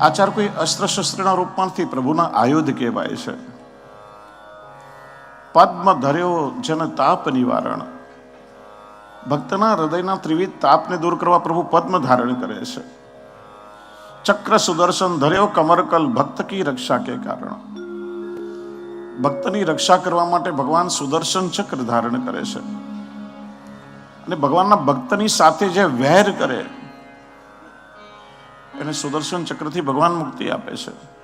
આચાર કોઈ અસ્ત્ર શસ્ત્રના રૂપમાંથી પ્રભુના આયુધ કહેવાય છે. પદ્મ ધર્યો જન તાપ નિવારણ. ભક્તના હૃદયના ત્રિવિધ તાપને દૂર કરવા પ્રભુ પદ્મ ધારણ કરે છે. ચક્ર સુદર્શન ધર્યો કમરકલ ભક્ત કી રક્ષા કે કારણ. ભક્તની રક્ષા કરવા માટે ભગવાન સુદર્શન ચક્ર ધારણ કરે છે. અને ભગવાનના ભક્તની સાથે જે વહેર કરે એને સુદર્શન ચક્રથી ભગવાન મુક્તિ આપે છે.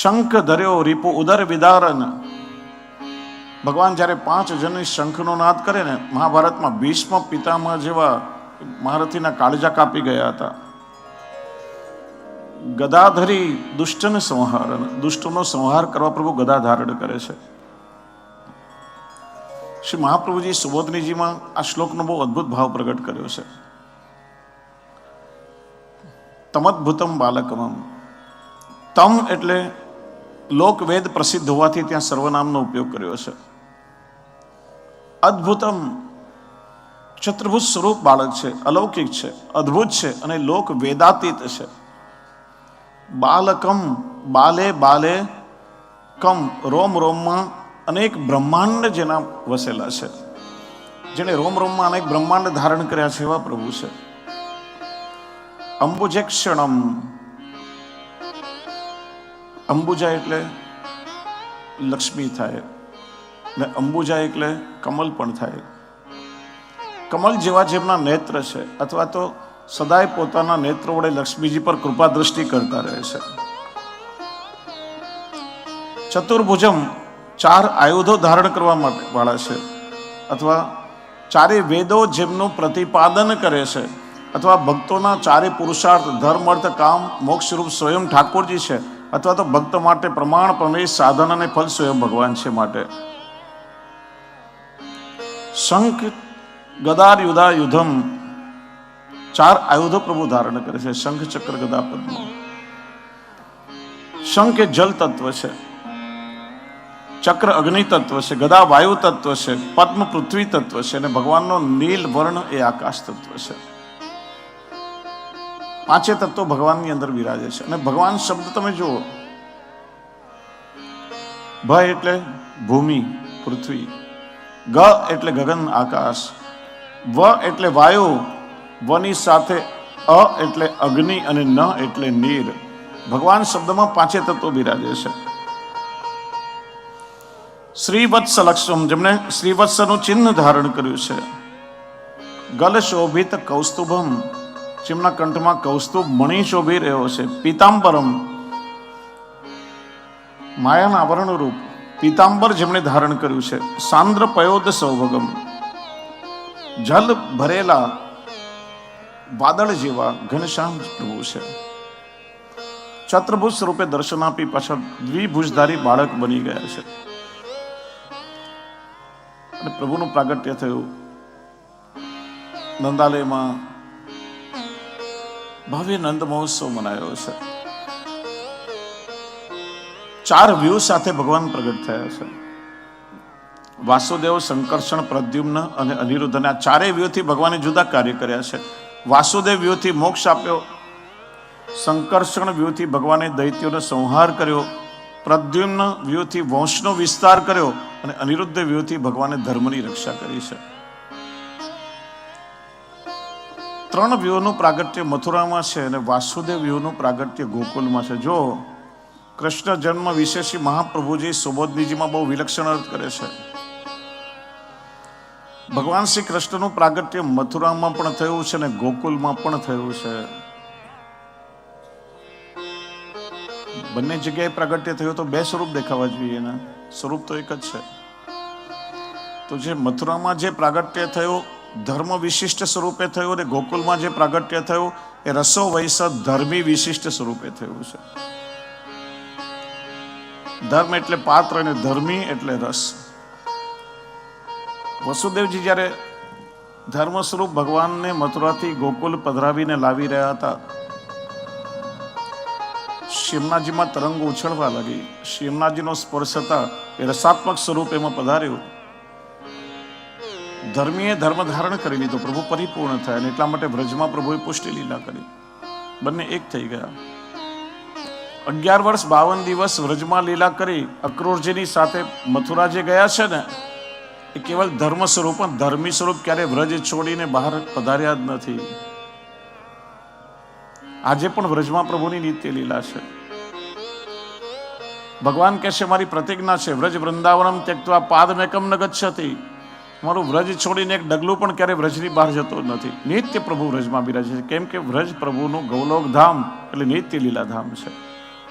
શંખ ધર્યો, રીપુ ઉદર વિદારન. ભગવાન જ્યારે પાંચ જણની શંખનો નાદ કરે ને, મહાભારતમાં ભીષ્મ પિતામહ જેવા મહારથીના કાળજા કાપી ગયા હતા. ગદાધરી દુષ્ટને સંહાર દુષ્ટનો સંહાર કરવા પ્રભુ ગદા ધારણ કરે છે. શ્રી મહાપ્રભુજી સુબોધનીજીમાં આ શ્લોકનો બહુ અદ્ભુત ભાવ પ્રગટ કર્યો છે. તમદભૂતમ બાલકમમ. તમ એટલે લોકવેદ પ્રસિદ્ધ હોવાથી ત્યાં સર્વનામનો ઉપયોગ કર્યો છે અદ્ભુતમ ચતુર્ભુજ સ્વરૂપ બાળક છે, અલૌકિક છે, અદ્ભુત છે અને લોક વેદાતીત છે. બાલકમ, બાલે બાલે, કમ, રોમ, રોમમાં અનેક બ્રહ્માંડ જેના વસેલા છે. જેને રોમ, રોમમાં અનેક બ્રહ્માંડ ધારણ કર્યા છે એવા પ્રભુ છે. અંબુજેક્ષણમ. અંબુજા એટલે લક્ષ્મી થાય ને અંબુજા એટલે કમલ પણ થાય. કમલ જેવા જેમના નેત્ર છે અથવા તો સદાય પોતાના નેત્ર વડે લક્ષ્મીજી પર કૃપા દ્રષ્ટિ કરતા રહે છે. ચતુર્ભુજમ ચાર આયુધો ધારણ કરવા માટે વાળા છે અથવા ચારે વેદો જેમનું પ્રતિપાદન કરે છે અથવા ભક્તોના ચારે પુરુષાર્થ, ધર્મ, અર્થ, કામ, મોક્ષ રૂપ સ્વયં ઠાકોરજી છે, અથવા તો ભક્ત માટે પ્રમાણ પ્રમેય, સાધન અને ફલ સ્વયં ભગવાન છે માટે. શંખ, ગદાર, યુધા, યુધમ ચાર આયુધો પ્રભુ ધારણ કરે છે. શંખ, ચક્ર, ગદા, પદ્મ. શંખ એ જલ તત્વ છે. ચક્ર અગ્નિ તત્વ છે. ગદા વાયુ તત્વ છે. પદ્મ પૃથ્વી તત્વ છે. અને ભગવાનનો નીલ વર્ણ એ આકાશ તત્વ છે. પાંચે તત્વો ભગવાનની અંદર બિરાજે છે. અને ભગવાન શબ્દ તમે જુઓ. ભ એટલે ભૂમિ, પૃથ્વી. ગ એટલે ગગન, આકાશ. વ એટલે વાયુ. વની સાથે અ એટલે અગ્નિ અને ન એટલે નીર. ભગવાન શબ્દમાં પાંચે તત્વો બિરાજે છે. શ્રીવત્સ લક્ષ્મ જેમણે શ્રીવત્સનું ચિહ્ન ધારણ કર્યું છે. ગલ શોભિત કૌસ્તુભમ. જેમના કંઠમાં કૌસ્તુભ મણી શોભી રહ્યો છે. પિતાંબરમ. માયાના આવરણ રૂપ પિતાંબર જેમણે ધારણ કર્યું છે. સાંદ્ર પયોદ સૌભગમ. જલ ભરેલા વાદળ જેવા ઘનશ્યામ પ્રભુ છે. છત્રભુજ સ્વરૂપે દર્શન આપી પાછળ દ્વિભુજધારી બાળક બની ગયા છે. અને પ્રભુનું પ્રાગટ્ય થયું. નંદાલયમાં ભવ્ય નંદ મહોત્સવ મનાયો છે. ચાર વ્યૂહ સાથે ભગવાન પ્રગટ થયા છે. વાસુદેવ સંકર્ષણ પ્રદ્યુમ્ન અને અનિરુદ્ધ અને આ ચારેય વ્યૂહથી ભગવાને જુદા કાર્ય કર્યા છે. વાસુદેવ વ્યૂહથી મોક્ષ આપ્યો. સંકર્ષણ વ્યૂહથી ભગવાને દૈત્યોનો સંહાર કર્યો. પ્રદ્યુમ્ન વ્યૂહથી વંશનો વિસ્તાર કર્યો અને અનિરુદ્ધ વ્યૂહથી ભગવાને ધર્મની રક્ષા કરી છે. ત્રણ વ્યૂહનું પ્રાગટ્ય મથુરામાં છે અને વાસુદેવ વ્યૂહનું પ્રાગટ્ય ગોકુલમાં છે. જો કૃષ્ણ જન્મ વિશે શ્રી મહાપ્રભુજી સુબોધનીજીમાં બહુ વિલક્ષણ અર્થ કરે છે. ભગવાન શ્રી કૃષ્ણનું પ્રાગટ્ય મથુરામાં પણ થયું છે અને ગોકુલમાં પણ થયું છે. બંને જગ્યાએ પ્રાગટ્ય થયું તો બે સ્વરૂપ દેખાવા જોઈએ એના સ્વરૂપ તો એક જ છે. તો જે મથુરામાં જે પ્રાગટ્ય થયું ધર્મ વિશિષ્ટ સ્વરૂપે થયું અને ગોકુલમાં જે પ્રાગટ્ય થયું, એ રસો વૈસ ધર્મી વિશિષ્ટ સ્વરૂપે થયું છે. ધર્મ એટલે પાત્ર અને ધર્મી એટલે રસ. વસુદેવજી જ્યારે ધર્મ સ્વરૂપ ભગવાનને મથુરાથી ગોકુલ પધરાવીને લાવી રહ્યા હતા શિવનાજીમાં તરંગ ઉછળવા લાગી. શિવનાજીનો સ્પર્શ હતા, એ રસાત્મક સ્વરૂપ એમાં પધાર્યું. ધર્મીએ ધર્મ ધારણ કરી લીધો, પ્રભુ પરિપૂર્ણ થયા અને એટલા માટે વ્રજમાં પ્રભુએ પુષ્ટિ લીલા કરી. બંને એક થઈ ગયા. અગિયાર વર્ષ બાવન દિવસ વ્રજમાં લીલા કરી અક્રોરજીની સાથે મથુરા જે ગયા છે ને, એ કેવલ ધર્મ સ્વરૂપ, પણ ધર્મી સ્વરૂપ ક્યારે વ્રજ છોડીને બહાર પધાર્યા જ નથી. આજે પણ વ્રજમાં પ્રભુની નિત્ય લીલા છે. ભગવાન કહેશે, મારી પ્રતિજ્ઞા છે, વ્રજ વૃંદાવનમ ત્યક્તવા પાદમેકમ ન ગચ્છતિ મારું વ્રજ છોડીને એક ડગલું પણ ક્યારેય વ્રજની બહાર જતો નથી. નિત્ય પ્રભુ વ્રજમાં બિરાજે છે. કેમ કે વ્રજ પ્રભુનું ગૌલોક ધામ એટલે નિત્ય લીલાધામ છે.